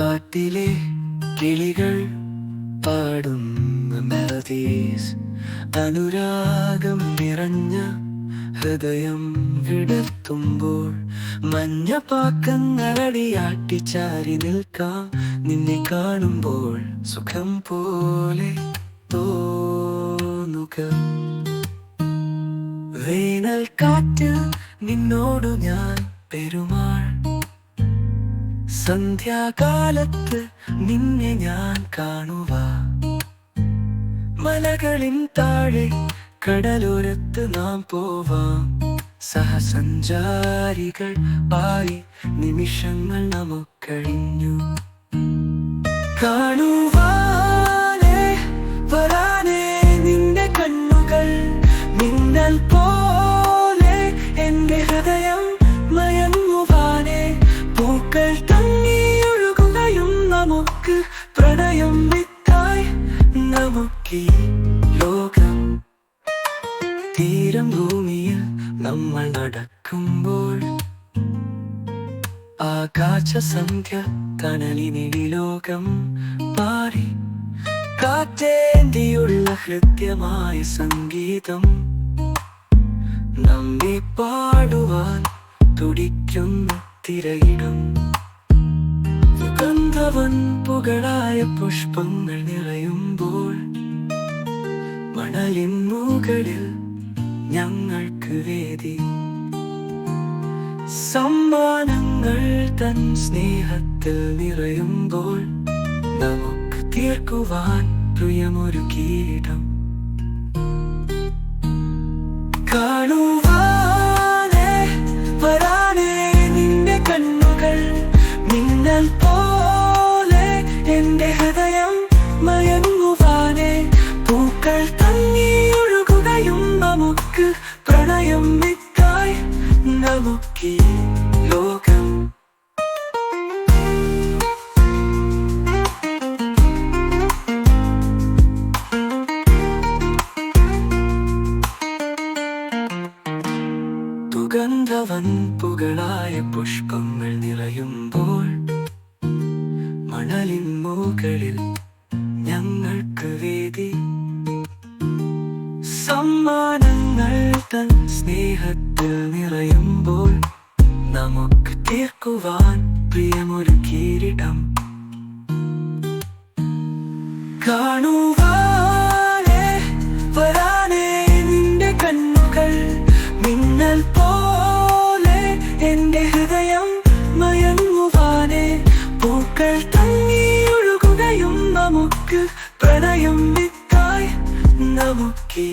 കാട്ടിലെ കിളികൾ പാടുന്ന മെലഡീസ് അനുരാഗം നിറഞ്ഞ ഹൃദയം വിടർത്തുമ്പോൾ മഞ്ഞപ്പാക്കങ്ങളടിയാട്ടി ചാരി നിൽക്കാം. നിന്നെ കാണുമ്പോൾ സുഖം പോലെ തോന്നുക. വേനൽ കാറ്റ് നിന്നോടു ഞാൻ പെരുമാൾ സന്ധ്യാകാലത്ത് നിന്നെ ഞാൻ കാണുക മലകളിൻ താഴെ കടലോരത്ത് നാം പോവാം. സഹസഞ്ചാരികൾ ആയി നിമിഷങ്ങൾ നമുക്കഴിഞ്ഞു കാണുവാനേ നമുക്കീ ലോകം തീരം ഭൂമിയിൽ നമ്മൾ നടക്കുമ്പോൾ ആകാശ സംഖ്യ തണലിനിടി ലോകം പാടി കാറ്റേന്തിയുള്ള ഹൃദ്യമായ സംഗീതം നമ്മെ പാടുവാൻ തുടിക്കുന്ന തിരയിടം. സുഗന്ധവൻ പുകളായ പുഷ്പങ്ങൾ നിറയുമ്പോൾ മണലിൻ മുകളിൽ ഞങ്ങൾക്ക് വേദി. സമ്മാനങ്ങൾ തൻ സ്നേഹത്തിൽ നിറയുമ്പോൾ നമുക്ക് തീർക്കുവാൻ പ്രിയമൊരു കീടം കാണുവാനേ വരാനേ നിന്റെ കണ്ണുകൾ മിന്നൽ പോലെ എന്റെ നമുക്ക് പ്രണയം വിത്തായി നമുക്കീ ലോകം. സുഗന്ധവൻ പുകളായ പുഷ്പങ്ങൾ നിറയുമ്പോൾ മണലിൻ മുകളിൽ സ്നേഹത്തിൽ നിറയുമ്പോൾ നമുക്ക് തീർക്കുവാൻ പ്രിയമൊരു കിരീടം. കാണുവാനേ വരാനേ നിന്റെ കണ്ണുകൾ മിന്നൽ പോലെ എന്റെ ഹൃദയം മയങ്ങുവാനേ പൂക്കൾ തങ്ങിയൊഴുകുകയും നമുക്ക് പ്രണയം വിത്തായി. നമുക്കീ